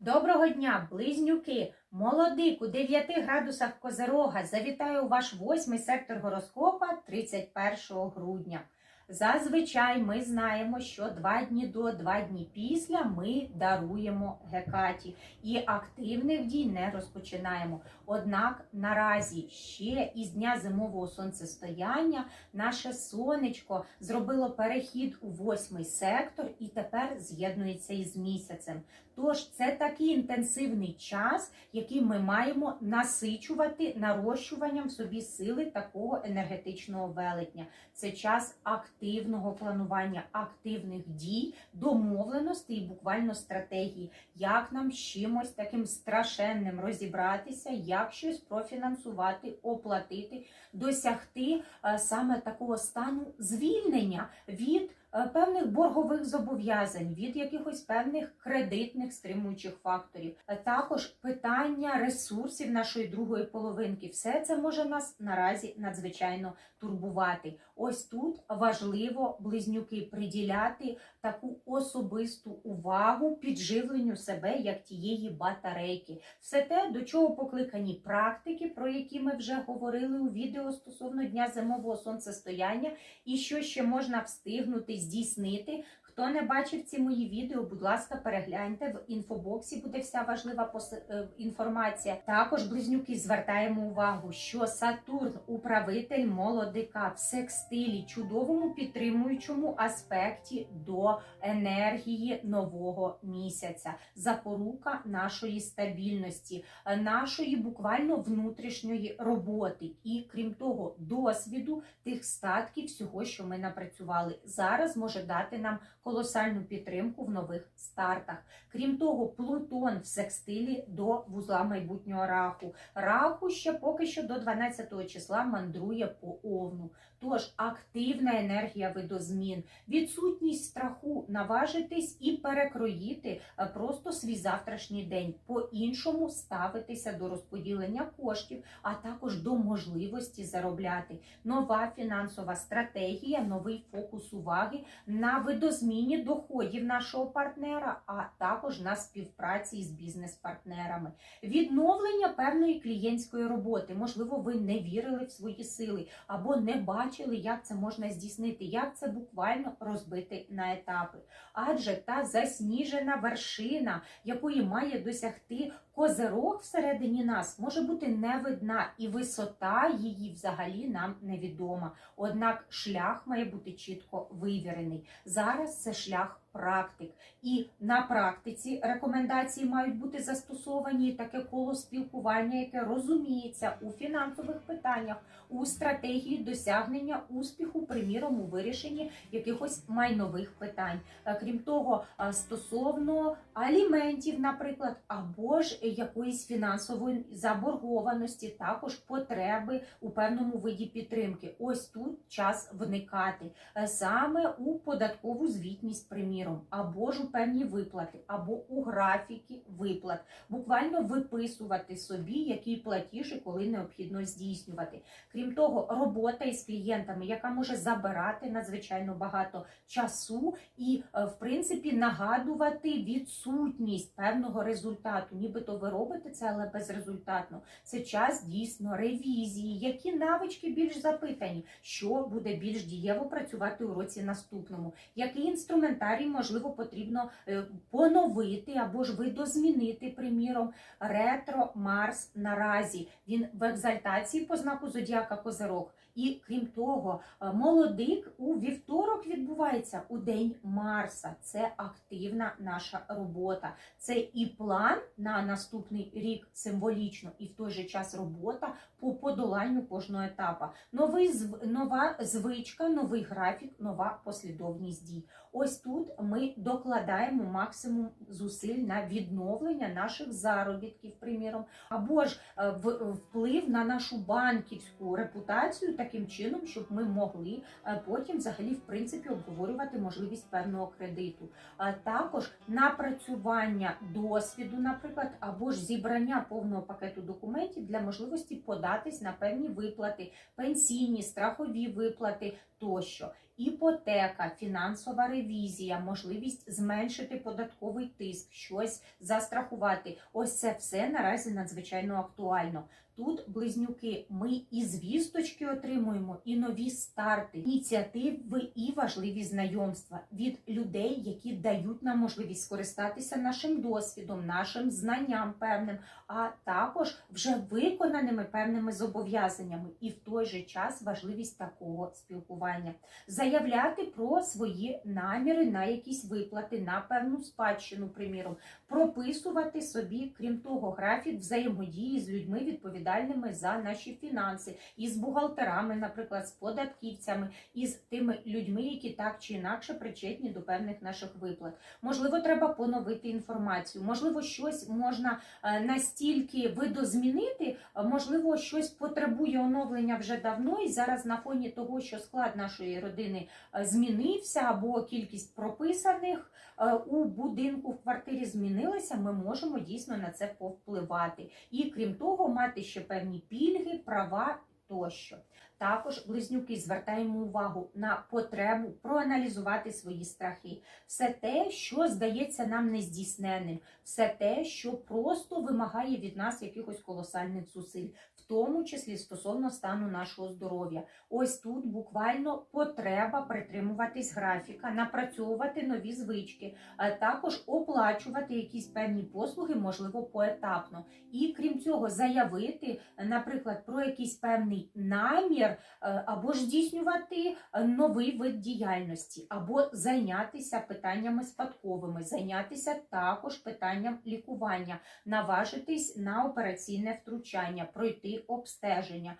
Доброго дня, близнюки! Молодик у 9 градусах Козерога завітає у ваш восьмий сектор гороскопа 31 грудня. Зазвичай ми знаємо, що два дні до, два дні після ми даруємо Гекаті і активних дій не розпочинаємо. Однак наразі ще із дня зимового сонцестояння наше сонечко зробило перехід у восьмий сектор і тепер з'єднується із місяцем. Тож це такий інтенсивний час, який ми маємо насичувати нарощуванням в собі сили такого енергетичного велетня. Це час активного планування, активних дій, домовленостей і буквально стратегії, як нам з чимось таким страшенним розібратися, як щось профінансувати, оплатити, досягти е, саме такого стану звільнення від певних боргових зобов'язань, від якихось певних кредитних стримуючих факторів. Е, Також питання ресурсів нашої другої половинки. Все це може нас наразі надзвичайно турбувати. Ось тут важливо близнюки приділяти таку особисту увагу підживленню себе як тієї батарейки. Все те, до чого покликані практики, про які ми вже говорили у відео стосовно дня зимового сонцестояння, і що ще можна встигнути здійснити. Хто не бачив ці мої відео, будь ласка, перегляньте в інфобоксі. Буде вся важлива е, інформація. Також близнюки звертаємо увагу, що Сатурн, управитель молодика в секстилі, чудовому підтримуючому аспекті до енергії нового місяця, запорука нашої стабільності, е, нашої буквально внутрішньої роботи, і крім того, досвіду тих статків, всього, що ми напрацювали, зараз може дати нам колосальну підтримку в нових стартах. Крім того, Плутон в секстилі до вузла майбутнього раху. Раху ще поки що до 12 числа мандрує по овну. Тож активна енергія видозмін, відсутність страху наважитись і перекроїти е, просто свій завтрашній день, по-іншому ставитися до розподілення коштів, а також до можливості заробляти. Нова фінансова стратегія, новий фокус уваги на видозміні доходів нашого партнера, а також на співпраці із бізнес-партнерами. Відновлення певної клієнтської роботи. Можливо, ви не вірили в свої сили або не бачили, як це можна здійснити, як це буквально розбити на етапи. Адже та засніжена вершина, якої має досягти козирог всередині нас, може бути не видна, і висота її взагалі нам невідома. Однак шлях має бути чітко вивірений. Зараз це шлях практик. І на практиці рекомендації мають бути застосовані таке коло спілкування, яке розуміється у фінансових питаннях, у стратегії досягнення успіху, приміром, у вирішенні якихось майнових питань. Е, Крім того, е, стосовно аліментів, наприклад, або ж якоїсь фінансової заборгованості, також потреби у певному виді підтримки. Ось тут час вникати Е, саме у податкову звітність, приміром, або ж у певні виплати, або у графіки виплат, буквально виписувати собі, які платіжі, коли необхідно здійснювати. Крім того, робота із клієнтами, яка може забирати надзвичайно багато часу і, е, в принципі, нагадувати відсутність певного результату. Нібито ви робите це, але безрезультатно. Це час дійсно ревізії, які навички більш запитані, що буде більш дієво працювати у році наступному, який інструментарій можливо потрібно е, поновити або ж видозмінити, приміром, ретро Марс наразі. Він в екзальтації по знаку зодіака Козирог. І крім того, е, молодик у вівторок відбувається у день Марса. Це активна наша робота. Це і план на наступний рік символічно, і в той же час робота по подоланню кожного етапа. Новий нова звичка, новий графік, нова послідовність дій. Ось тут ми докладаємо максимум зусиль на відновлення наших заробітків, приміром, або ж е, вплив на нашу банківську репутацію таким чином, щоб ми могли е, потім взагалі в принципі обговорювати можливість певного кредиту. А також напрацювання досвіду, наприклад, або ж зібрання повного пакету документів для можливості податись на певні виплати, пенсійні, страхові виплати тощо. іпотека, фінансова ревізія, можливість зменшити податковий тиск, щось застрахувати. Ось це все наразі надзвичайно актуально. Тут близнюки, ми і звісточки отримуємо, і нові старти, ініціативи і важливі знайомства від людей, які дають нам можливість скористатися нашим досвідом, нашим знанням певним, а також вже виконаними певними зобов'язаннями, і в той же час важливість такого спілкування, заявляти про свої наміри на якісь виплати, на певну спадщину, приміром, прописувати собі, крім того, графік взаємодії з людьми відповідальними за наші фінанси, із бухгалтерами, наприклад, з податківцями, із тими людьми, які так чи інакше причетні до певних наших виплат. Можливо, треба поновити інформацію, можливо, щось можна е, настільки видозмінити, е, можливо, щось потребує оновлення вже давно, і зараз на фоні того, що склад нашої родини е, змінився, або кількість прописаних у будинку в квартирі змінилася, ми можемо дійсно на це повпливати. І крім того, мати ще певні пільги, права тощо. Також близнюки звертаємо увагу на потребу проаналізувати свої страхи, все те, що здається нам нездійсненним, все те, що просто вимагає від нас якихось колосальних зусиль, в тому числі стосовно стану нашого здоров'я. Ось тут буквально потреба притримуватись графіка, напрацьовувати нові звички, а також оплачувати якісь певні послуги, можливо, поетапно. І крім цього, заявити, наприклад, про якийсь певний намір е, або ж здійснювати е, новий вид діяльності, або зайнятися питаннями спадковими, зайнятися також питанням лікування, наважитись на операційне втручання, пройти обстеження,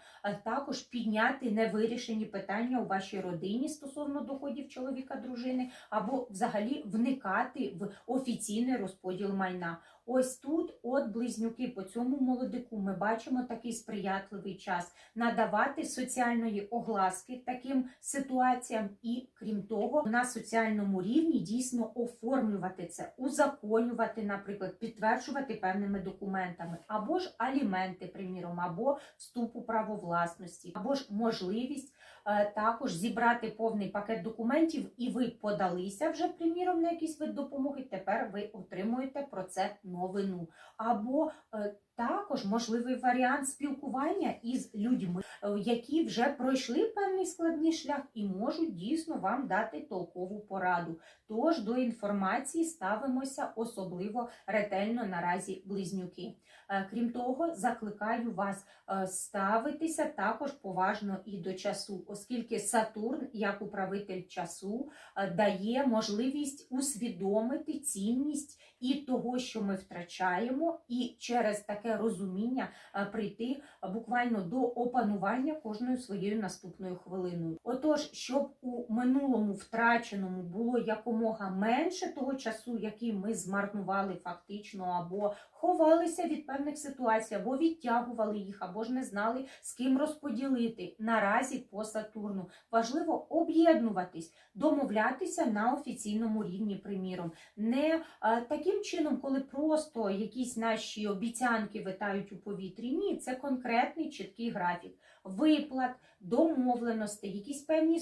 також підняти невирішені питання у вашій родині стосовно доходів чоловіка, дружини, або взагалі вникати в офіційний розподіл майна. Ось тут, от близнюки, по цьому молодику, ми бачимо такий сприятливий час надавати соціальної огласки таким ситуаціям, і крім того, на соціальному рівні дійсно оформлювати це, узаконювати, наприклад, підтверджувати певними документами, або ж аліменти, приміром, або вступ у право власності, або ж можливість е, також зібрати повний пакет документів, і ви подалися вже, приміром, на якийсь вид допомоги. Тепер ви отримуєте про це новину. Або е, також можливий варіант спілкування із людьми, е, які вже пройшли певний складний шлях і можуть дійсно вам дати толкову пораду. Тож до інформації ставимося особливо ретельно наразі близнюки. Е, Крім того, закликаю вас е, ставитися також поважно і до часу, оскільки Сатурн, як управитель часу, дає можливість усвідомити цінність і того, що ми втрачаємо, і через таке розуміння е, прийти е, буквально до опанування кожною своєю наступною хвилиною. Отож, щоб у минулому втраченому було якомога менше того часу, який ми змарнували фактично, або ховалися від певних ситуацій, або відтягували їх, або ж не знали з ким розподілити наразі по Сатурну. Важливо об'єднуватись, домовлятися на офіційному рівні, приміром, не е, таким чином, коли просто якісь наші обіцянки витають у повітрі. Ні, це конкретний чіткий графік виплат, домовленостей, якісь певні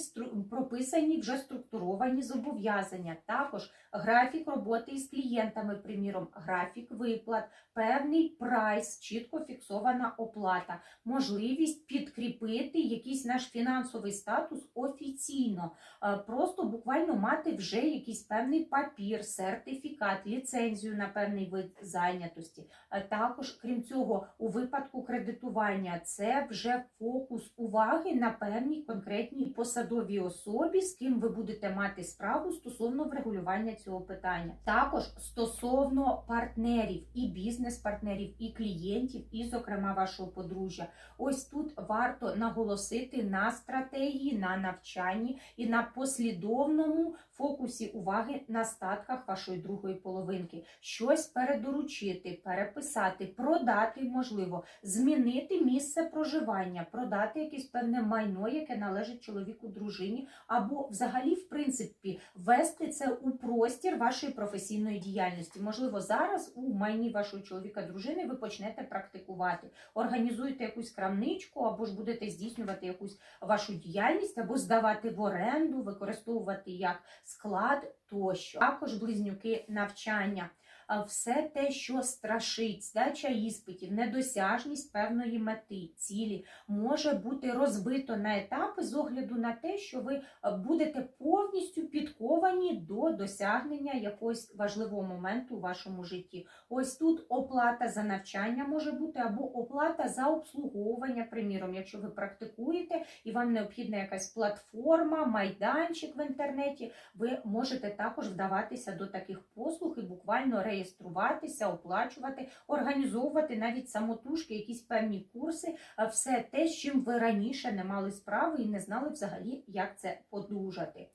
прописані вже структуровані зобов'язання. Також графік роботи із клієнтами, приміром, графік виплат, певний прайс, чітко фіксована оплата, можливість підкріпити якийсь наш фінансовий статус офіційно, Е, просто буквально мати вже якийсь певний папір, сертифікат, ліцензію на певний вид зайнятості. Е, Також, крім цього, у випадку кредитування це вже фокус уваги на певній конкретній посадовій особі, з ким ви будете мати справу стосовно врегулювання цього питання. Також стосовно партнерів і бізнес-партнерів, і клієнтів, і, зокрема, вашого подружжя. Ось тут варто наголосити на стратегії, на навчанні і на послідовному фокусі уваги на статках вашої другої половинки. Щось передоручити, переписати, продати, можливо, змінити місце проживання, продати якесь певне майно, яке належить чоловіку, дружині, або взагалі, в принципі, ввести це у простір вашої професійної діяльності. Можливо, зараз у майні вашого чоловіка, дружини ви почнете практикувати, організуєте якусь крамничку або ж будете здійснювати якусь вашу діяльність або здавати в оренду, використовувати як склад тощо. Також близнюки навчання. А Все те, що страшить, здача іспитів, недосяжність певної мети, цілі, може бути розбито на етапи з огляду на те, що ви е, будете повністю підковані до досягнення якогось важливого моменту у вашому житті. Ось тут оплата за навчання може бути або оплата за обслуговування, приміром, якщо ви практикуєте і вам необхідна якась платформа, майданчик в інтернеті, ви можете також вдаватися до таких послуг і буквально реєструватися, оплачувати, організовувати навіть самотужки, якісь певні курси, а все те, з чим ви раніше не мали справи і не знали взагалі, як це подужати.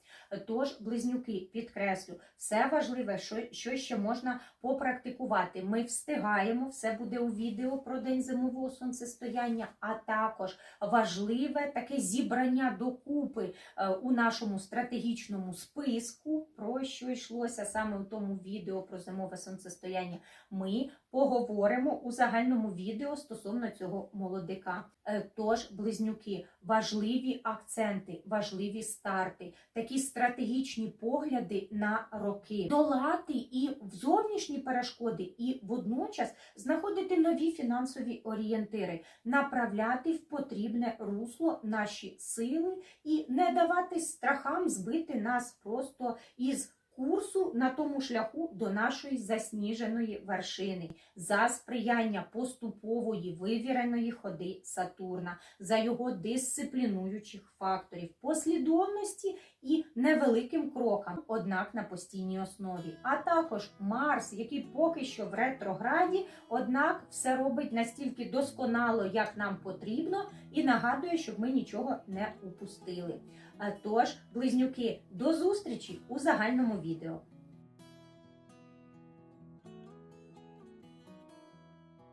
Тож, близнюки, підкреслю, все важливе, що, що ще можна попрактикувати. Ми встигаємо, все буде у відео про день зимового сонцестояння, а також важливе таке зібрання докупи е, у нашому стратегічному списку, про що йшлося саме у тому відео про зимове сонцестояння. Ми поговоримо у загальному відео стосовно цього молодика. Е, Тож, близнюки, важливі акценти, важливі старти, такі стратегічні погляди на роки, долати і в зовнішні перешкоди, і водночас знаходити нові фінансові орієнтири, направляти в потрібне русло наші сили і не давати страхам збити нас просто із курсу на тому шляху до нашої засніженої вершини, за сприяння поступової вивіреної ходи Сатурна, за його дисциплінуючих факторів, послідовності і невеликим крокам, однак на постійній основі. А також Марс, який поки що в ретрограді, однак все робить настільки досконало, як нам потрібно, і нагадує, щоб ми нічого не упустили. А Тож, близнюки, до зустрічі у загальному відео.